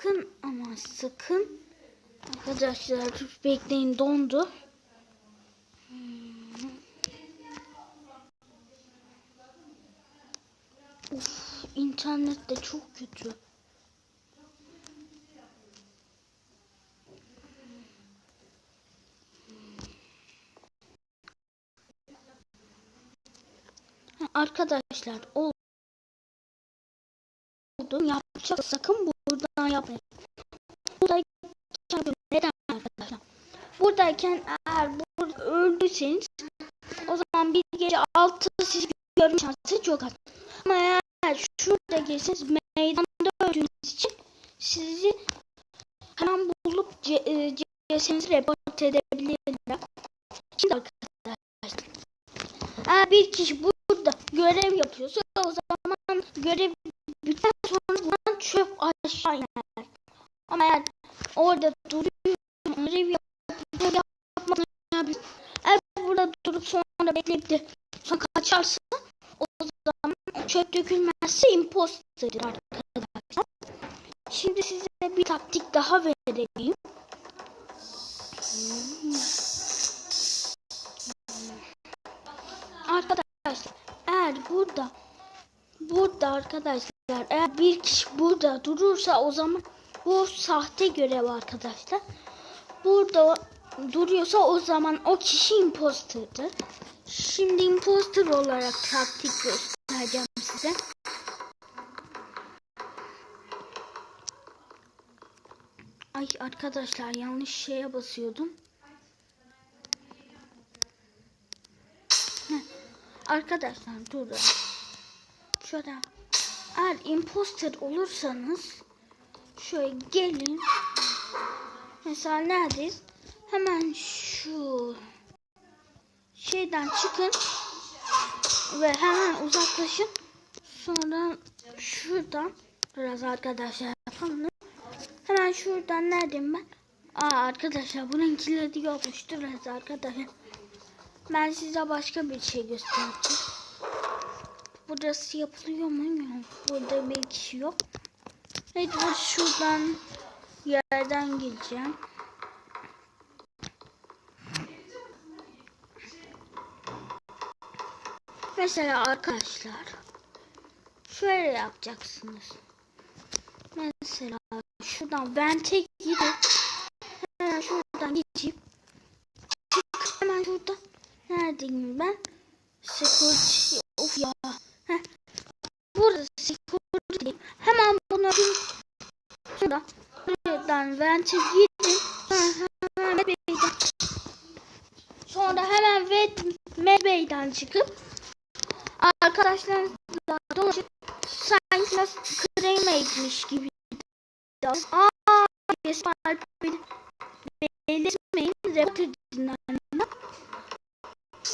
sakın ama sakın arkadaşlar bekleyin dondu. Hmm. Of internet de çok kötü. Arkadaşlar oldu. Yapacak sakın buradan yapmayın. Buradayken neden arkadaşlar? Buradayken eğer burada öldüyseniz o zaman bir gece altı siz görme şansı çok az. Ama eğer şurada gelseniz meydanda öldüğünüz için sizi hemen bulup e, cesenizi report edebilirler. Şimdi arkadaşlar eğer bir kişi burada görev yapıyorsa o zaman görev bitten sonra çöp aşağı iner. Ama eğer orada duruyor görev yapıyor yapmak eğer burada durup sonra bekleyip de sonra kaçarsa o zaman çöp dökülmezse imposterdir arkadaşlar. Şimdi size bir taktik daha vereyim. Arkadaşlar eğer burada burada arkadaşlar eğer bir kişi burada durursa o zaman bu sahte görev arkadaşlar. Burada duruyorsa o zaman o kişi imposterdir. Şimdi imposter olarak taktik göstereceğim size. Ay arkadaşlar yanlış şeye basıyordum. Heh. Arkadaşlar durun. Şöyle eğer imposter olursanız şöyle gelin. Mesela neredeyiz? Hemen şu şeyden çıkın ve hemen uzaklaşın. Sonra şuradan biraz arkadaşlar yapalım. Hemen şuradan neredeyim ben? Aa arkadaşlar bunun kilidi yokmuş. Duruz arkadaşlar. Ben size başka bir şey göstereceğim. Burası yapılıyor mu? Yok. Burada bir kişi yok. Evet bu şuradan yerden gireceğim. Mesela arkadaşlar şöyle yapacaksınız. Mesela şuradan vente gidip hemen şuradan geçip çık hemen şurada neredeyim ben? Security of ya. Heh. Burada security. Hemen bunu bir şuradan buradan vente gidin. Hemen medbay'den sonra hemen medbay'den çıkıp arkadaşlarınızla dolaşıp sanki nasıl kremeymiş gibi Aa, belirtmeyin, report edin anne.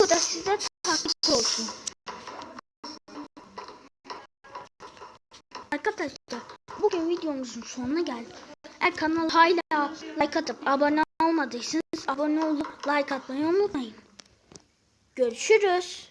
Bu da size takip olsun. Arkadaşlar, bugün videomuzun sonuna geldik. Eğer kanala hala like atıp abone olmadıysanız abone olup like atmayı unutmayın. Görüşürüz.